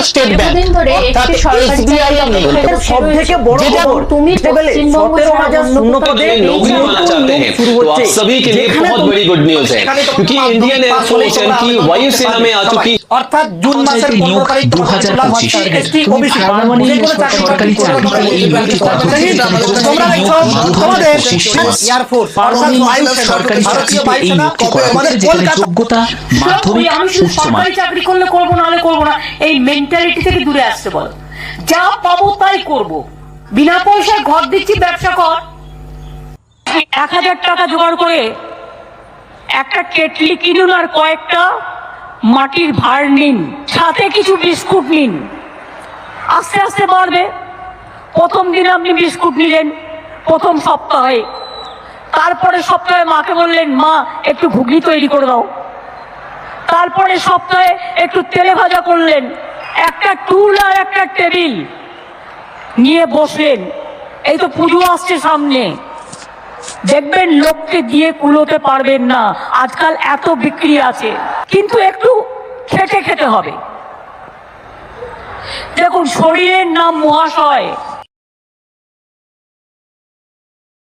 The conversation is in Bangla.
স্টেট ব্যাংক এতদিন ধরে অর্থাৎ একটি সরকারি এসবিআই চাকরি নেই এটা সব থেকে বড় যেটা খবর তুমি টেবিলে পশ্চিমবঙ্গ সতেরো ছাড়া হাজার অন্য শূন্য কোথাও পদে নেই। नौकरी নতুন पाना चाहते নিয়োগ हैं শুরু तो হচ্ছে। आप सभी के लिए যেখানে बहुत তুমি- बड़ी गुड न्यूज है সেখানে তো क्योंकि মাধ্যমিক इंडियन পাস হলেই एयरफोर्स তোমরা की আবেদন वायुसेना করতে में आ পারবে। चुकी অর্থাৎ জুন মাসের পঞ্চায়েতে পনেরো নিয়োগ তারিখ দু তোমাদের হাজার জেলা পঁচিশ মাস্টার, ST, তুমি OBC, পার্মানেন্ট যে কোনো চাকরি সরকারি করতে চাকরি পারবে। এই নিয়োগটি তার হচ্ছে তোমরা দেখছো তোমাদের এয়ারফোর্স পার্মানেন্ট বায়ুসেনা, সরকারি ভারতীয় চাকরিতে এই বায়ুসেনা, নিয়োগটি করা আমাদের হচ্ছে যেখানে কলকাতা যোগ্যতা মাধ্যমিক আমি শুধু উচ্চ সরকারি মাধ্যমিক চাকরি করলে করবো না হলে করবো না এই মেন্টালিটি থেকে দূরে আসতে বলো। যা পাবো তাই করব। বিনা পয়সায় ঘর দিচ্ছি, ব্যবসা কর। এক হাজার টাকা জোগাড় করে একটা কেটলি কিনুন আর কয়েকটা মাটির ভার নিন, সাথে কিছু বিস্কুট নিন। আস্তে আস্তে বাড়বে। প্রথম দিন আপনি বিস্কুট নিলেন, প্রথম সপ্তাহে। তারপরে সপ্তাহে মাকে বললেন, মা, একটু ঘুগনি তৈরি করে দাও। তারপরে সপ্তাহে একটু তেলে ভাজা করলেন। একটা টুল আর একটা টেবিল নিয়ে বসলেন। এই তো পুজো আসছে সামনে। দেখবেন লোককে দিয়ে কুলোতে পারবেন না। আজকাল এত বিক্রি আছে। কিন্তু একটু খেটে খেতে হবে। দেখুন, শরীরের নাম মহাশয়।